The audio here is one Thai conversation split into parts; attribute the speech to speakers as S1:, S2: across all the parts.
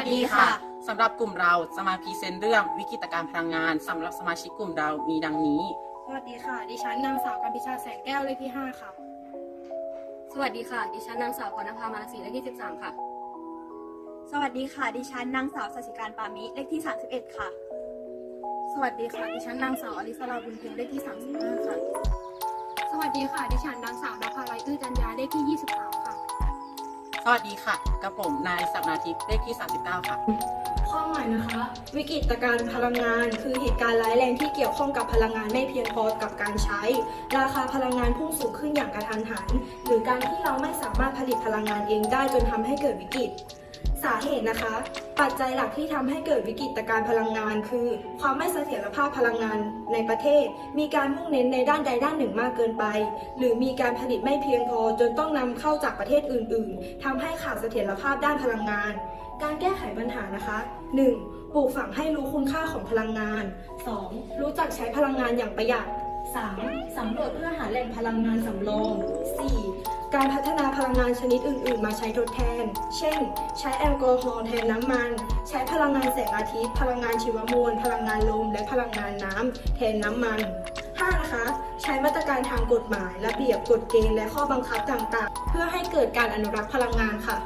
S1: วัสดีค่ะ สำหรับกลุ่มเราจะมาพรีเซนต์เรื่องวิกฤตการณ์พลังงานสำหรับสมาชิกกลุ่มเรามีดังนี้
S2: สวัสดีค่ะ ดิฉันนางสาวกัมพิชาแสงแก้วเลขที่ 5 ค่ะ
S3: สวัสดีค่ะ ดิฉันนางสาวพรณภามาศรีเลขที่ 13 ค่ะ
S4: สวัสดีค่ะ ดิฉันนางสาวสัชิการปามิเลขที่ 31 ค่ะ
S2: สวัสดีค่ะ ดิฉันนางสาวอลิสราบุญเพ็งเลขที่ 35 ค่ะ สวัสดีค่ะ ดิฉันนางสาวนภาลัยอื้อจันยาเลขที่ 23ค่ะ
S1: สวัสดีค่ะ กับผมนายสักนาทิพย์เลขที่ 39 ค่ะ
S2: ข้อใหม่นะคะ วิกฤตการณ์พลังงาน คือเหตุการณ์ร้ายแรงที่เกี่ยวข้องกับพลังงานไม่เพียงพอกับการใช้ ราคาพลังงานพุ่งสูงขึ้นอย่างกระทันหัน หรือการที่เราไม่สามารถผลิตพลังงานเองได้จนทำให้เกิดวิกฤต สาเหตุนะคะ ปัจจัยหลักที่ทำให้เกิดวิกฤตการพลังงาน คือ ความไม่เสถียรภาพพลังงานในประเทศ มีการมุ่งเน้นในด้านใดด้านหนึ่งมากเกินไป หรือมีการผลิตไม่เพียงพอจนต้องนำเข้าจากประเทศอื่น ๆทำให้ขาดเสถียรภาพด้านพลังงาน การแก้ไขปัญหานะคะ 1. ปลูกฝังให้รู้คุณค่าของพลังงาน 2. รู้จักใช้พลังงานอย่างประหยัด 3. สำรวจเพื่อหาแหล่งพลังงานสำรอง 4. การพัฒนาพลังงานชนิดอื่น ๆ มาใช้ทดแทน เช่น ใช้แอลกอฮอล์แทนน้ำมัน ใช้พลังงานแสงอาทิตย์ พลังงานชีวมวล พลังงานลม และพลังงานน้ำแทนน้ำมัน 5. นะคะ ใช้มาตรการทางกฎหมาย ระเบียบกฎเกณฑ์และข้อบังคับต่าง ๆ เพื่อให้เกิดการอนุรักษ์พลังงานค่ะ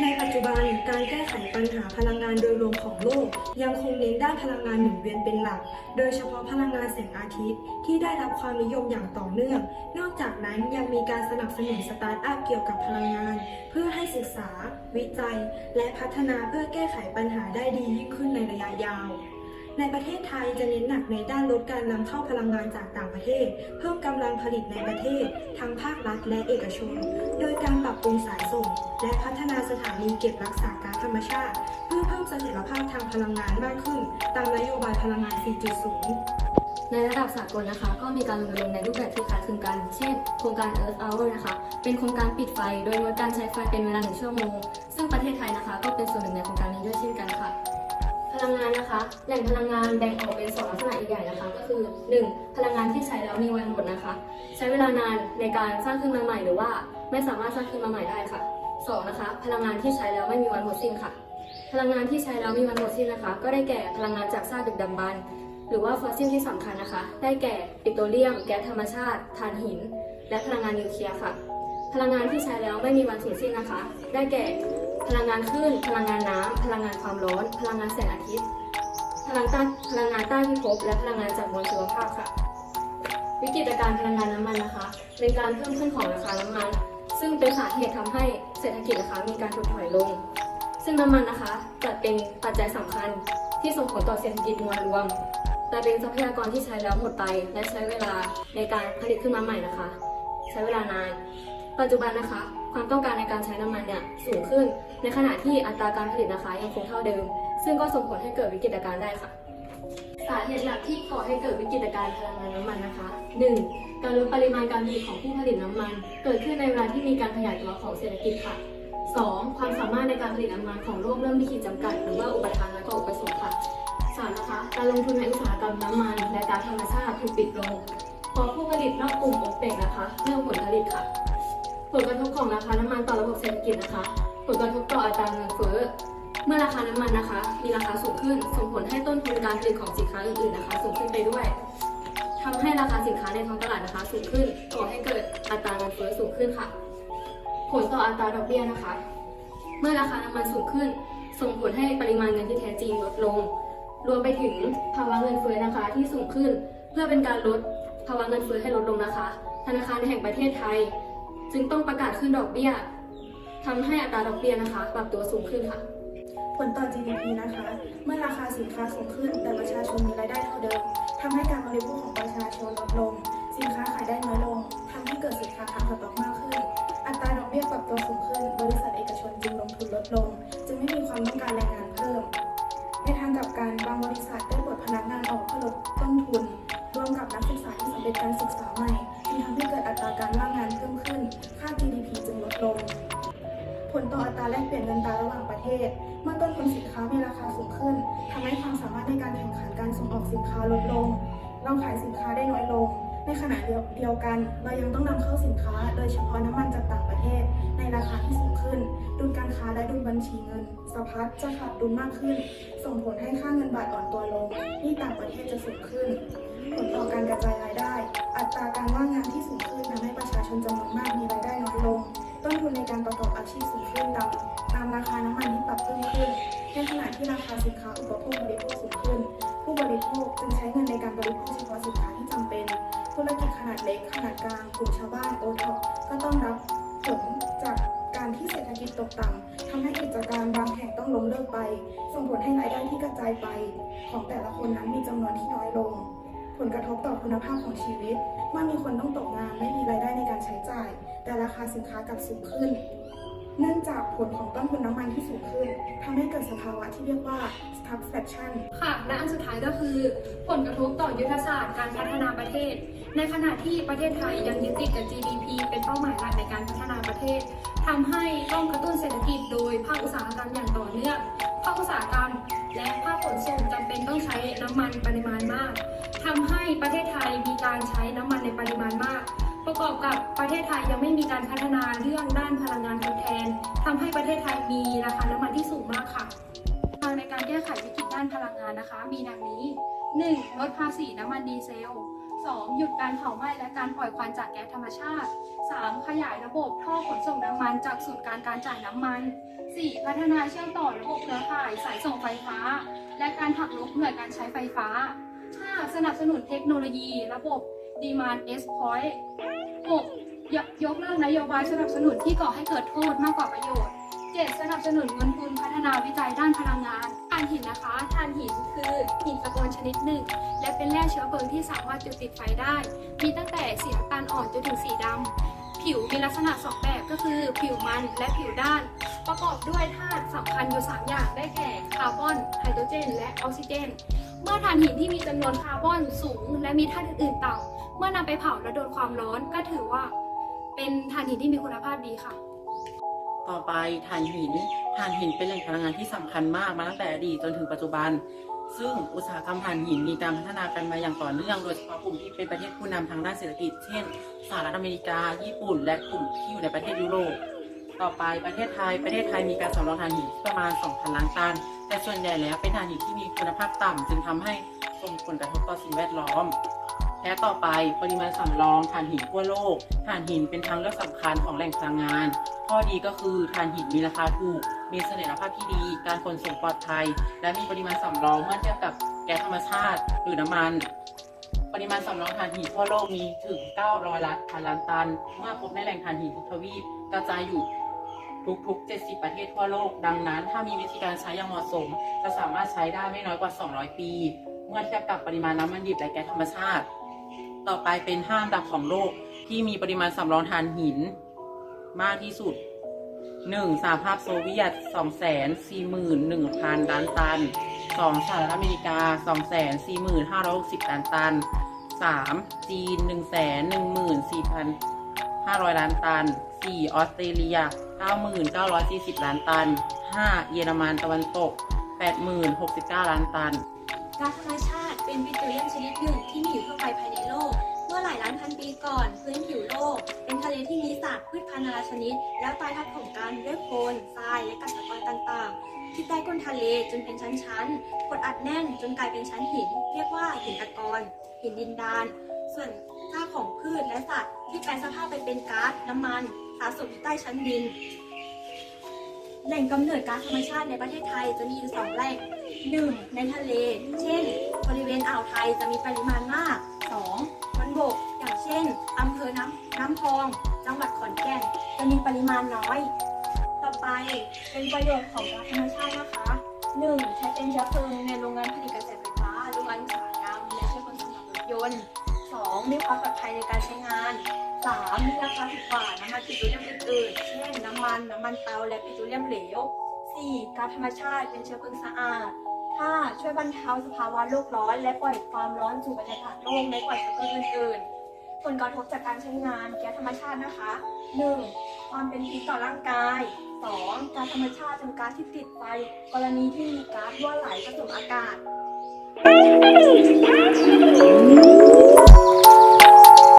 S2: ในปัจจุบันการแก้ไขปัญหาพลังงานโดยรวมของโลก ยังคงเน้นด้านพลังงานหมุนเวียนเป็นหลัก โดยเฉพาะพลังงานแสงอาทิตย์ ที่ได้รับความนิยมอย่างต่อเนื่อง นอกจากนั้นยังมีการสนับสนุนสตาร์ทอัพเกี่ยวกับพลังงาน เพื่อให้ศึกษา วิจัย และพัฒนาเพื่อแก้ไขปัญหาได้ดียิ่งขึ้นในระยะยาว ในประเทศไทยจะเน้นหนักในด้านลดการนำเข้าพลังงานจากต่างประเทศ เพิ่มกำลังผลิตในประเทศ ทั้งภาครัฐและเอกชน โดยการปรับปรุงสายส่ง และพัฒนาสถานีเก็บรักษาก๊าซธรรมชาติ เพื่อเพิ่มเสถียรภาพทางพลังงานมากขึ้น ตามนโยบายพลังงาน 4.0
S3: ในระดับสากลนะคะ ก็มีการรณรงค์ในรูปแบบที่คล้ายคลึงกัน เช่น โครงการ Earth Hour นะคะ เป็นโครงการปิดไฟ โดยลดการใช้ไฟเป็นเวลาหนึ่งชั่วโมง ซึ่งประเทศไทยนะคะ ก็เป็นส่วนหนึ่งในโครงการนี้ด้วยเช่นกันค่ะ ลังงานนะคะ แหล่งพลังงานแบ่งออกเป็นสองลักษณะใหญ่ๆนะคะ ก็คือ 1. พลังงานที่ใช้แล้วมีวันหมดนะคะ ใช้เวลานานในการสร้างขึ้นมาใหม่หรือว่า ไม่สามารถสร้างขึ้นมาใหม่ได้ค่ะ 2. นะคะ พลังงานที่ใช้แล้วไม่มีวันหมดสิ้นค่ะ พลังงานที่ใช้แล้วมีวันหมดสิ้นนะคะ ก็ได้แก่พลังงานจากซากดึกดำบรรหรือว่าฟอสซิลที่สำคัญนะคะ ได้แก่ปิโตรเลียม แก๊สธรรมชาติถ่านหิน และพลังงานนิวเคลียร์ค่ะ พลังงานที่ใช้แล้วไม่มีวันสูญสิ้นนะคะ ได้แก่ พลังงานคลื่น พลังงานน้ำ พลังงานความร้อน พลังงานแสงอาทิตย์ พลังต้านพลังงานใต้พิภพ และพลังงานจากมวลชีวภาพค่ะ วิกฤตการพลังงานน้ำมันนะคะ เป็นการเพิ่มขึ้นของราคาน้ำมัน ซึ่งเป็นสาเหตุทำให้เศรษฐกิจนะคะมีการถดถอยลง ซึ่งน้ำมันนะคะจัดเป็นปัจจัยสำคัญที่ส่งผลต่อเศรษฐกิจมวลรวม แต่เป็นทรัพยากรที่ใช้แล้วหมดไป และใช้เวลาในการผลิตขึ้นมาใหม่นะคะ ใช้เวลานาน ปัจจุบันนะคะ ความต้องการในการใช้น้ำมันเนี่ยสูงขึ้น ในขณะที่อัตราการผลิตนะคะยังคงเท่าเดิม ซึ่งก็ส่งผลให้เกิดวิกฤตการณ์ได้ค่ะ สาเหตุหลักที่ก่อให้เกิดวิกฤตการณ์พลังงานน้ำมันนะคะ 1. การลดปริมาณการผลิตของผู้ผลิตน้ำมัน เกิดขึ้นในเวลาที่มีการขยายตัวของเศรษฐกิจค่ะ 2. ความสามารถในการผลิตน้ำมันของโลกเริ่มมีขีดจำกัด หรือว่าอุปทานและก็อุปสงค์ค่ะ 3. นะคะ การลงทุนในอุตสาหกรรมน้ำมันและก๊าซธรรมชาติถูกปิดลงเพราะผู้ผลิตนอกกลุ่มโอเปกนะคะเรื่องผลผลิตค่ะ ผลกระทบของราคาน้ำมันต่อระบบเศรษฐกิจนะคะ ผลกระทบต่ออัตราเงินเฟ้อ เมื่อราคาน้ำมันนะคะ มีราคาสูงขึ้น ส่งผลให้ต้นทุนการผลิตของสินค้าอื่นๆนะคะ สูงขึ้นไปด้วยทำให้ราคาสินค้าในท้องตลาดนะคะ สูงขึ้นก่อให้เกิดอัตราเงินเฟ้อสูงขึ้นค่ะ ผลต่ออัตราดอกเบี้ยนะคะ เมื่อราคาน้ำมันสูงขึ้น ส่งผลให้ปริมาณเงินที่แท้จริงลดลง รวมไปถึงภาวะเงินเฟ้อนะคะที่สูงขึ้น เพื่อเป็นการลดภาวะเงินเฟ้อให้ลดลงนะคะ ธนาคารแห่งประเทศไทย จึงต้องประกาศขึ้นดอกเบี้ยทำให้อัตราดอกเบี้ยนะคะ ปรับตัวสูงขึ้นค่ะ
S2: ผลต่อ GDP นะคะ เมื่อราคาสินค้าสูงขึ้น แต่ประชาชนมีรายได้เท่าเดิมทำให้การบริโภคของประชาชนลดลง สินค้าขายได้น้อยลงทำให้เกิดสินค้าขาดสต็อกมากขึ้น อัตราดอกเบี้ยปรับตัวสูงขึ้น บริษัทเอกชนจึงลงทุนลดลง จึงไม่มีความต้องการแรงงานเพิ่ม ในทางกลับกันบางบริษัทได้ปลดพนักงานออกเพื่อลดต้นทุน รวมกับนักศึกษาที่สำเร็จการศึกษาใหม่ จึงทำให้เกิดอัตราการว่างงานเพิ่มขึ้น ค่า GDP จึงลดลง ผลต่ออัตราแลกเปลี่ยนเงินตราระหว่างประเทศ เมื่อต้นทุนสินค้ามีราคาสูงขึ้นทำให้ความสามารถในการแข่งขันการส่งออกสินค้าลดลง เราขายสินค้าได้น้อยลง ในขณะเดียวกัน เรายังต้องนำเข้าสินค้า โดยเฉพาะน้ำมันจากต่างประเทศ ในราคาที่สูงขึ้น ดุลการค้า
S5: และดุลบัญชีเงินสะพัดจะขาดดุลมากขึ้น ส่งผลให้ค่าเงินบาทอ่อนตัวลง นี้ต่างประเทศจะสูงขึ้น ผลต่อการกระจายรายได้ อัตราการว่างงานที่สูงขึ้นทำให้ประชาชนจำนวนมากมีรายได้น้อยลง ต้นทุนในการประกอบอาชีพสูงขึ้นตามตามราคาน้ำมันที่ปรับเพิ่มขึ้น ในขณะที่ราคาสินค้าอุปโภคบริโภคสูงขึ้น ผู้บริโภคจึงใช้เงินในการบริโภคเฉพาะสินค้าที่จำเป็น ธุรกิจขนาดเล็กขนาดกลางกลุ่มชาวบ้านโอท็อปก็ต้องรับผลจากการที่เศรษฐกิจตกต่ำทำให้กิจการบางแห่งต้องล้มเลิกไป ส่งผลให้รายได้ที่กระจายไป ของแต่ละคนนั้นมีจำนวนที่น้อยลง ผลกระทบต่อคุณภาพของชีวิต เมื่อมีคนต้องตกงานไม่มีรายได้ในการใช้จ่าย แต่ราคาสินค้ากลับสูงขึ้น เนื่องจากผลของต้นทุนน้ำมันที่สูงขึ้นทำให้เกิดสภาวะที่เรียกว่า stagflation
S4: ค่ะ และอันสุดท้ายก็คือ ผลกระทบต่อยุทธศาสตร์การพัฒนาประเทศ ในขณะที่ประเทศไทยยังยึดติดกับ GDP เป็นเป้าหมายหลักในการพัฒนาประเทศทำให้ต้องกระตุ้นเศรษฐกิจโดยภาคอุตสาหกรรมอย่างต่อเนื่องภาคอุตสาหกรรม และภาคขนส่งจำเป็นต้องใช้น้ำมันปริมาณมาก ทำให้ประเทศไทยมีการใช้น้ำมันในปริมาณมาก ประกอบกับประเทศไทยยังไม่มีการพัฒนาเรื่องด้านพลังงานทดแทนทำให้ประเทศไทยมีราคาน้ำมันที่สูงมากค่ะทางในการแก้ไขวิกฤตด้านพลังงานนะคะ มีดังนี้ 1. ลดภาษีน้ำมันดีเซล 2. หยุดการเผาไหม้และการปล่อยควันจากแก๊สธรรมชาติ 3. ขยายระบบท่อขนส่งน้ำมันจากศูนย์การการจ่ายน้ำมัน 4. พัฒนาเชื่อมต่อระบบเครือข่ายสายส่งไฟฟ้า และการหักลบเหนื่อยการใช้ไฟฟ้า 5. สนับสนุนเทคโนโลยี ระบบ Demand S Point 6. ยกยกเลิกนโยบายสนับสนุนที่ก่อให้เกิดโทษมากกว่าประโยชน์ 7. สนับสนุนเงินทุนพัฒนาวิจัยด้านพลังงานถ่านหินนะคะถ่านหินคือหินตะกอนชนิดหนึ่ง และเป็นแร่เชื้อเพลิงที่สามารถจุดติดไฟได้ มีตั้งแต่สีน้ำตาลอ่อนจนถึงสีดำผิวมีลักษณะสองแบบก็คือ ผิวมันและผิวด้าน ประกอบด้วยธาตุสำคัญอยู่ 3 อย่างได้แก่คาร์บอนไฮโดรเจน และออกซิเจน เมื่อถ่านหินที่มีจำนวนคาร์บอนสูง และมีธาตุอื่นๆต่ำเมื่อนำไปเผาและโดนความร้อนก็ถือว่าเป็นถ่านหินที่มีคุณภาพดีค่ะ
S1: ต่อไปถ่านหินถ่านหินเป็นแหล่งพลังงานที่สำคัญมากมาตั้งแต่อดีตจนถึงปัจจุบัน ซึ่งอุตสาหกรรมถ่านหินมีการพัฒนากันมาอย่างต่อเนื่องโดยเฉพาะกลุ่มที่เป็นประเทศผู้นำทางด้านเศรษฐกิจ เช่นสหรัฐอเมริกา ญี่ปุ่น และกลุ่มที่อยู่ในประเทศยุโรปต่อไปประเทศไทยประเทศไทยมีการสำรองถ่านหินประมาณ 2,000 ล้านตัน แต่ส่วนใหญ่แล้วเป็นถ่าหินที่มีคุณภาพต่ำจึงทำให้ส่งผลกระทบต่อสิ่งแวดล้อม และต่อไปปริมาณสำรองถ่านหินทั่วโลกถ่านหินเป็นทางเลือกสำคัญของแหล่งพลังงาน ข้อดีก็คือถ่านหินมีราคาถูก มีเสถียรภาพที่ดี การขนส่งปลอดภัย และมีปริมาณสำรองเมื่อเทียบกับแก๊สธรรมชาติหรือน้ำมันปริมาณสำรองถ่านหินทั่วโลกมีถึง 900 ล้านพันล้านตัน เมื่อพบในแหล่งถ่านหินทุกทวีปกระจายอยู่ ทุกๆ 70 ประเทศทั่วโลก ดังนั้น ถ้ามีวิธีการใช้อย่างเหมาะสม จะสามารถใช้ได้ไม่น้อยกว่า 200 ปี เมื่อเทียบกับปริมาณน้ำมันดิบและแก๊สธรรมชาติ ต่อไปเป็นห้าอันดับของโลกที่มีปริมาณสำรองถ่านหินมากที่สุด 1. สหภาพโซเวียต 241,000 ล้านตัน 2. สหรัฐอเมริกา 245,560ล้านตัน 3. จีน 114,500 ล้านตัน 4. ออสเตรเลีย 9,940 ล้านตัน 5. เยอรมันตะวันตก 80,069 ล้านตัน
S2: ก๊าซธรรมชาติเป็นปิโตรเลียมชนิดหนึ่งที่มีอยู่ทั่วไปภายในโลก เมื่อหลายล้านพันปีก่อนพื้นผิวโลก เป็นทะเลที่มีสัตว์พืชพันธุ์นานาชนิด แล้วตายทับถมกันด้วยโคลนทรายและกัสกรต่างๆ ที่ใต้ก้นทะเลจนเป็นชั้นๆกดอัดแน่นจนกลายเป็นชั้นหิน เรียกว่าหินตะกอนหินดินดาน ส่วนซากของพืชและสัตว์ที่แปลสภาพไปเป็นก๊าซน้ำมัน สะสมอยู่ใต้ชั้นดิน แหล่งกำเนิดก๊าซธรรมชาติในประเทศไทยจะมีอยู่สองแหล่ง 1. ในทะเล เช่น บริเวณอ่าวไทยจะมีปริมาณมาก 2. บนบก อย่างเช่นอำเภอน้ำน้ำพอง จังหวัดขอนแก่นจะมีปริมาณน้อย ต่อไปเป็นประโยชน์ของก๊าซธรรมชาตินะคะ 1. ใช้เป็นเชื้อเพลิงในโรงงานผลิตกระแสไฟฟ้าโรงงานอุตสาหกรรมและเชื้อเพลิงสำหรับรถยนต์ 2. มีความปลอดภัยในการใช้งาน 3. มีราคาถูกกว่าน้ำมันปิโตรเลียมอื่นๆเช่นน้ำมันน้ำมันเตาและปิโตรเลียมเหลว 4. ก๊าซธรรมชาติเป็นเชื้อเพลิงสะอาด 5. ช่วยบรรเทาสภาวะโลกร้อน และปล่อยความร้อนสู่บรรยากาศโลกในกว่าเชื้อเพลิงอื่นๆผลกระทบจากการใช้งานแก๊สธรรมชาตินะคะ 1. ความเป็นพิษต่อร่างกาย 2. ก๊าซธรรมชาติเป็นก๊าซที่ติดไฟ กรณีที่มีก๊าซรั่วไหลผสมอากาศ